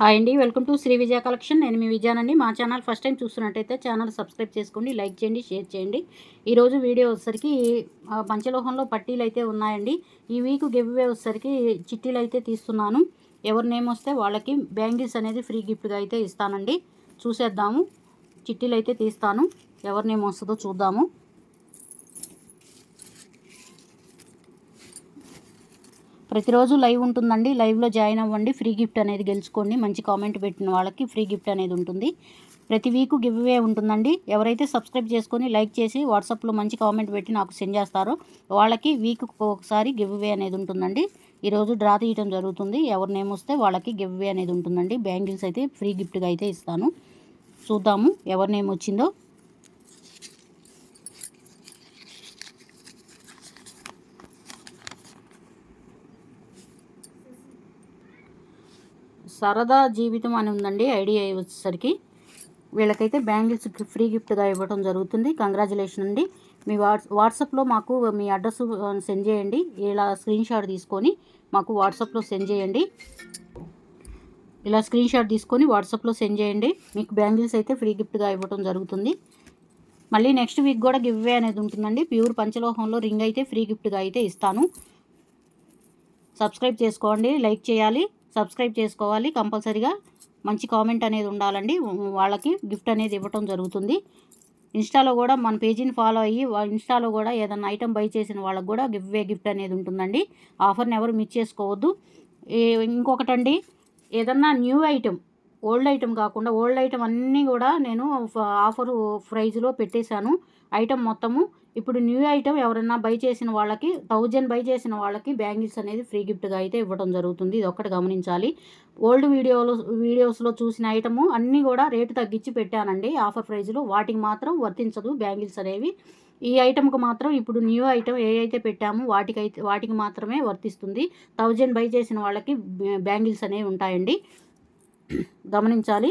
Hi అండి welcome to Sri Vijaya collection. నేను మీ విజయానండి. మా ఛానల్ ఫస్ట్ టైం చూస్తున్నట్టయితే ఛానల్ సబ్స్క్రైబ్ చేసుకోండి లైక్ చేయండి షేర్ చేయండి. ఈరోజు వీడియో వచ్చేసరికి పంచలోహంలో పట్టీలు అయితే ఉన్నాయండి. ఈ వీక్ గెవ్వే వచ్చేసరికి చిట్టీలు అయితే తీస్తున్నాను. ఎవరి నేమ్ వస్తే వాళ్ళకి బ్యాంగిల్స్ అనేది ఫ్రీ గిఫ్ట్గా అయితే ఇస్తానండి. చూసేద్దాము. చిట్టీలు అయితే తీస్తాను. ఎవరి నేమ్ వస్తుందో చూద్దాము. ప్రతిరోజు లైవ్ ఉంటుందండి. లైవ్లో జాయిన్ అవ్వండి. ఫ్రీ గిఫ్ట్ అనేది గెలుచుకోండి. మంచి కామెంట్ పెట్టిన వాళ్ళకి ఫ్రీ గిఫ్ట్ అనేది ఉంటుంది. ప్రతి వీక్ గివ్వే ఉంటుందండి. ఎవరైతే సబ్స్క్రైబ్ చేసుకొని లైక్ చేసి వాట్సాప్లో మంచి కామెంట్ పెట్టి నాకు సెండ్ చేస్తారో వాళ్ళకి వీక్ ఒకసారి గివ్వే అనేది ఉంటుందండి. ఈరోజు డ్రా తీయటం జరుగుతుంది. ఎవరి నేమ్ వస్తే వాళ్ళకి గివ్వే అనేది ఉంటుందండి. బ్యాంగిల్స్ అయితే ఫ్రీ గిఫ్ట్గా అయితే ఇస్తాను. చూద్దాము ఎవరి నేమ్ వచ్చిందో. సరదా జీవితం అని ఉందండి ఐడియా వచ్చేసరికి. వీళ్ళకైతే బ్యాంగిల్స్ ఫ్రీ గిఫ్ట్గా ఇవ్వడం జరుగుతుంది. కంగ్రాచులేషన్ అండి. మీ వాట్స్ వాట్సాప్లో మాకు మీ అడ్రస్ సెండ్ చేయండి. ఇలా స్క్రీన్ షాట్ తీసుకొని మాకు వాట్సాప్లో సెండ్ చేయండి. ఇలా స్క్రీన్ షాట్ తీసుకొని వాట్సాప్లో సెండ్ చేయండి. మీకు బ్యాంగిల్స్ అయితే ఫ్రీ గిఫ్ట్గా ఇవ్వడం జరుగుతుంది. మళ్ళీ నెక్స్ట్ వీక్ కూడా గివ్ అవే అనేది ఉంటుందండి. ప్యూర్ పంచలోహంలో రింగ్ అయితే ఫ్రీ గిఫ్ట్గా అయితే ఇస్తాను. సబ్స్క్రైబ్ చేసుకోండి. లైక్ చేయాలి. సబ్స్క్రైబ్ చేసుకోవాలి. కంపల్సరీగా మంచి కామెంట్ అనేది ఉండాలండి. వాళ్ళకి గిఫ్ట్ అనేది ఇవ్వటం జరుగుతుంది. ఇన్స్టాలో కూడా మన పేజీని ఫాలో అయ్యి ఇన్స్టాలో కూడా ఏదైనా ఐటమ్ బై చేసిన వాళ్ళకి కూడా గివ్ వే గిఫ్ట్ అనేది ఉంటుందండి. ఆఫర్ని ఎవరు మిస్ చేసుకోవద్దు. ఇంకొకటండి. ఏదన్నా న్యూ ఐటమ్ ఓల్డ్ ఐటమ్ కాకుండా ఓల్డ్ ఐటమ్ అన్నీ కూడా నేను ఫ- ఆఫర్ ప్రైజ్లో పెట్టేశాను. ఐటమ్ మొత్తము ఇప్పుడు న్యూ ఐటమ్ ఎవరైనా బై చేసిన వాళ్ళకి థౌజండ్ బై చేసిన వాళ్ళకి బ్యాంగిల్స్ అనేది ఫ్రీ గిఫ్ట్గా అయితే ఇవ్వడం జరుగుతుంది. ఇది ఒక్కటి గమనించాలి. ఓల్డ్ వీడియోలో వీడియోస్లో చూసిన ఐటము అన్నీ కూడా రేటు తగ్గించి పెట్టానండి. ఆఫర్ ప్రైజ్లో వాటికి మాత్రం వర్తించదు. బ్యాంగిల్స్ అనేవి ఈ ఐటమ్కి మాత్రం ఇప్పుడు న్యూ ఐటమ్ ఏ అయితే పెట్టామో వాటికైతే వాటికి మాత్రమే వర్తిస్తుంది. థౌజండ్ బై చేసిన వాళ్ళకి బ్యాంగిల్స్ అనేవి ఉంటాయండి. గమనించాలి.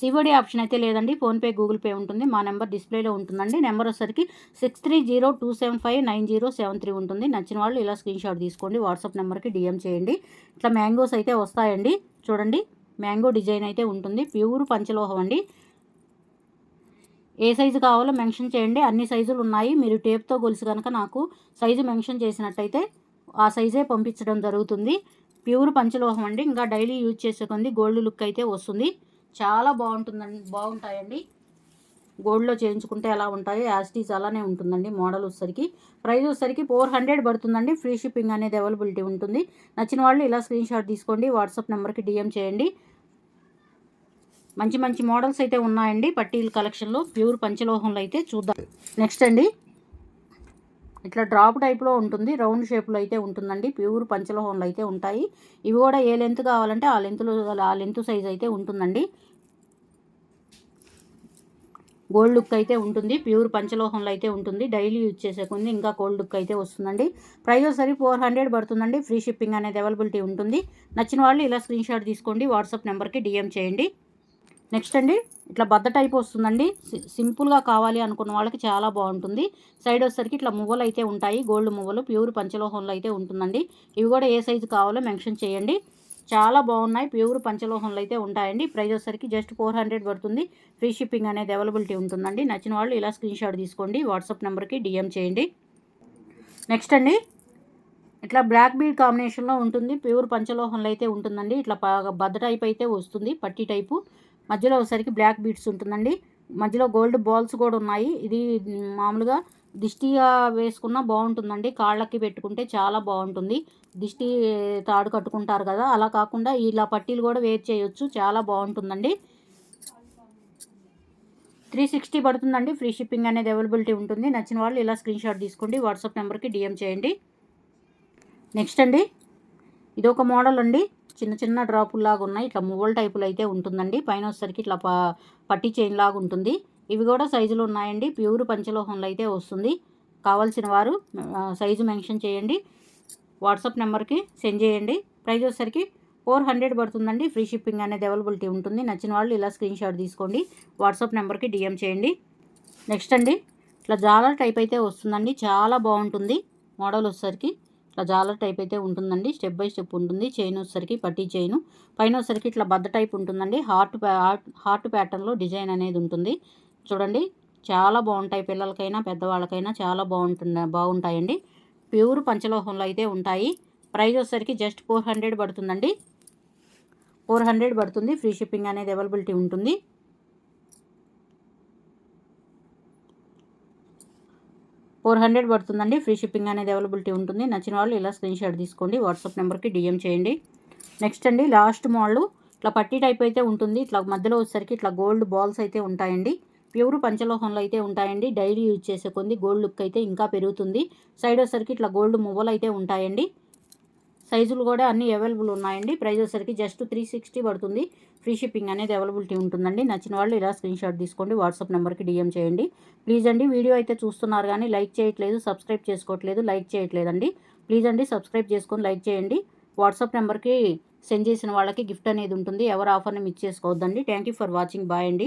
సివడి ఆప్షన్ అయితే లేదండి. ఫోన్పే గూగుల్ పే ఉంటుంది. మా నెంబర్ డిస్ప్లేలో ఉంటుందండి. నెంబర్ వచ్చేసరికి six three zero two seven five nine zero seven three ఉంటుంది. నచ్చిన వాళ్ళు ఇలా స్క్రీన్ షాట్ తీసుకోండి. వాట్సాప్ నెంబర్కి డిఎం చేయండి. ఇట్లా మ్యాంగోస్ అయితే వస్తాయండి. చూడండి. మ్యాంగో డిజైన్ అయితే ఉంటుంది. ప్యూర్ పంచలోహం అండి. ఏ సైజు కావాలో మెన్షన్ చేయండి. అన్ని సైజులు ఉన్నాయి. మీరు టేప్తో గొలుసు కనుక నాకు సైజు మెన్షన్ చేసినట్టయితే ఆ సైజే పంపించడం జరుగుతుంది. ప్యూర్ పంచలోహం అండి. ఇంకా డైలీ యూజ్ చేసే గోల్డ్ లుక్ అయితే వస్తుంది. చాలా బాగుంటుందండి బాగుంటాయండి. గోల్డ్లో చేయించుకుంటే ఎలా ఉంటాయో యాస్టీస్ అలానే ఉంటుందండి మోడల్ వచ్చేసరికి. ప్రైస్ వచ్చేసరికి ఫోర్ హండ్రెడ్ పడుతుందండి. ఫ్రీ షిప్పింగ్ అనేది అవైలబిలిటీ ఉంటుంది. నచ్చిన వాళ్ళు ఇలా స్క్రీన్ షాట్ తీసుకోండి వాట్సాప్ నెంబర్కి డిఎం చేయండి. మంచి మంచి మోడల్స్ అయితే ఉన్నాయండి పట్టీల కలెక్షన్లో. ప్యూర్ పంచలోహంలో అయితే చూద్దాం. నెక్స్ట్ అండి. ఇట్లా డ్రాప్ టైప్లో ఉంటుంది. రౌండ్ షేప్లో అయితే ఉంటుందండి. ప్యూర్ పంచలోహంలో అయితే ఉంటాయి. ఇవి కూడా ఏ లెంత్ కావాలంటే ఆ లెంత్లో ఆ లెంత్ సైజ్ అయితే ఉంటుందండి. గోల్డ్ లుక్ అయితే ఉంటుంది. ప్యూర్ పంచలోహంలో అయితే ఉంటుంది. డైలీ యూజ్ చేసే కొంది ఇంకా గోల్డ్ లుక్ అయితే వస్తుందండి. ప్రైస్ సరి ఫోర్ హండ్రెడ్ పడుతుందండి. ఫ్రీ షిప్పింగ్ అనేది అవైలబిలిటీ ఉంటుంది. నచ్చిన వాళ్ళు ఇలా స్క్రీన్ షాట్ తీసుకోండి. వాట్సాప్ నెంబర్కి డిఎం చేయండి. నెక్స్ట్ అండి ఇట్లా బద్ద టైప్ వస్తుందండి. సి- సింపుల్గా కావాలి అనుకున్న వాళ్ళకి చాలా బాగుంటుంది. సైడ్ వచ్చేసరికి ఇట్లా మువ్వలు అయితే ఉంటాయి. గోల్డ్ మువ్వలు ప్యూర్ పంచలోహంలో అయితే ఉంటుందండి. ఇవి కూడా ఏ సైజు కావాలో మెన్షన్ చేయండి. చాలా బాగున్నాయి. ప్యూర్ పంచలోహంలో అయితే ఉంటాయండి. ప్రైస్ వచ్చేసరికి జస్ట్ ఫోర్ హండ్రెడ్ పడుతుంది. ఫ్రీ షిప్పింగ్ అనేది అవైలబిలిటీ ఉంటుందండి. నచ్చిన వాళ్ళు ఇలా స్క్రీన్ షాట్ తీసుకోండి. వాట్సాప్ నెంబర్కి డిఎం చేయండి. నెక్స్ట్ అండి ఇట్లా బ్లాక్ బీడ్ కాంబినేషన్లో ఉంటుంది. ప్యూర్ పంచలోహంలో అయితే ఉంటుందండి. ఇట్లా బద్ద టైప్ అయితే వస్తుంది. పట్టి టైపు. మధ్యలో ఒకసారికి బ్లాక్ బీట్స్ ఉంటుందండి. మధ్యలో గోల్డ్ బాల్స్ కూడా ఉన్నాయి. ఇది మామూలుగా దిష్టిగా వేసుకున్నా బాగుంటుందండి. కాళ్ళకి పెట్టుకుంటే చాలా బాగుంటుంది. దిష్టి తాడు కట్టుకుంటారు కదా అలా కాకుండా ఇలా పట్టీలు కూడా వేర్ చేయొచ్చు. చాలా బాగుంటుందండి. త్రీ సిక్స్టీ పడుతుందండి. ఫ్రీ షిప్పింగ్ అనేది అవైలబిలిటీ ఉంటుంది. నచ్చిన వాళ్ళు ఇలా స్క్రీన్ షాట్ తీసుకోండి. వాట్సాప్ నెంబర్కి డిఎం చేయండి. నెక్స్ట్ అండి. ఇది ఒక మోడల్ అండి. చిన్న చిన్న డ్రాపుల్లాగా ఉన్నాయి. ఇట్లా మువ్వల టైపులు అయితే ఉంటుందండి. పైన వచ్చేసరికి ఇట్లా ప పట్టి చైన్ లాగా ఉంటుంది. ఇవి కూడా సైజులు ఉన్నాయండి. ప్యూర్ పంచలోహంలో అయితే వస్తుంది. కావాల్సిన వారు సైజు మెన్షన్ చేయండి. వాట్సాప్ నెంబర్కి సెండ్ చేయండి. ప్రైజ్ వచ్చేసరికి ఫోర్ హండ్రెడ్ పడుతుందండి. ఫ్రీ షిప్పింగ్ అనేది అవైలబిలిటీ ఉంటుంది. నచ్చిన వాళ్ళు ఇలా స్క్రీన్ షాట్ తీసుకోండి. వాట్సాప్ నెంబర్కి డిఎం చేయండి. నెక్స్ట్ అండి ఇట్లా జాలర్ టైప్ అయితే వస్తుందండి. చాలా బాగుంటుంది మోడల్ వచ్చేసరికి. ఇట్లా జాలర్ టైప్ అయితే ఉంటుందండి. స్టెప్ బై స్టెప్ ఉంటుంది. చైన్ వచ్చేసరికి పట్టీ చైన్. పైన వచ్చేసరికి ఇట్లా బద్ద టైప్ ఉంటుందండి. హార్ట్ హార్ట్ హార్ట్ ప్యాటర్న్లో డిజైన్ అనేది ఉంటుంది. చూడండి. చాలా బాగుంటాయి పిల్లలకైనా పెద్దవాళ్ళకైనా చాలా బాగుంటుంది బాగుంటాయండి. ప్యూర్ పంచలోహంలో అయితే ఉంటాయి. ప్రైస్ వచ్చేసరికి జస్ట్ ఫోర్ హండ్రెడ్ పడుతుందండి. ఫోర్ హండ్రెడ్ పడుతుంది. ఫ్రీ షిప్పింగ్ అనేది అవైలబిలిటీ ఉంటుంది. ఫోర్ హండ్రెడ్ పడుతుందండి. ఫ్రీ షిప్పింగ్ అనేది అవైలబిలిటీ ఉంటుంది. నచ్చిన వాళ్ళు ఇలా స్క్రీన్ షాట్ తీసుకోండి. వాట్సాప్ నెంబర్కి డిఎం చేయండి. నెక్స్ట్ అండి లాస్ట్ మోడల్. ఇట్లా పట్టీ టైప్ అయితే ఉంటుంది. ఇట్లా మధ్యలో వచ్చేసరికి ఇట్లా గోల్డ్ బాల్స్ అయితే ఉంటాయండి. ప్యూర్ పంచలోహంలో అయితే ఉంటాయండి. డైలీ యూజ్ చేసే కొంది గోల్డ్ లుక్ అయితే ఇంకా పెరుగుతుంది. సైడ్ వచ్చేసరికి ఇట్లా గోల్డ్ మువ్వలు అయితే ఉంటాయండి. సైజులు కూడా అన్నీ అవైలబుల్ ఉన్నాయండి. ప్రైస్ వచ్చేసరికి జస్ట్ త్రీ సిక్స్టీ పడుతుంది. ఫ్రీ షిప్పింగ్ అనేది అవైలబిలిటీ ఉంటుందండి. నచ్చిన వాళ్ళు ఇలా స్క్రీన్ షాట్ తీసుకోండి వాట్సాప్ నెంబర్కి డిఎం చేయండి. ప్లీజ్ అండి వీడియో అయితే చూస్తున్నారు కానీ లైక్ చేయట్లేదు సబ్స్క్రైబ్ చేసుకోవట్లేదు లైక్ చేయట్లేదండి. ప్లీజ్ అండి సబ్స్క్రైబ్ చేసుకొని లైక్ చేయండి. వాట్సాప్ నెంబర్కి సెండ్ చేసిన వాళ్ళకి గిఫ్ట్ అనేది ఉంటుంది. ఎవరు ఆఫర్ని మిస్ చేసుకోవద్దండి. Thank you for watching. Bye అండి.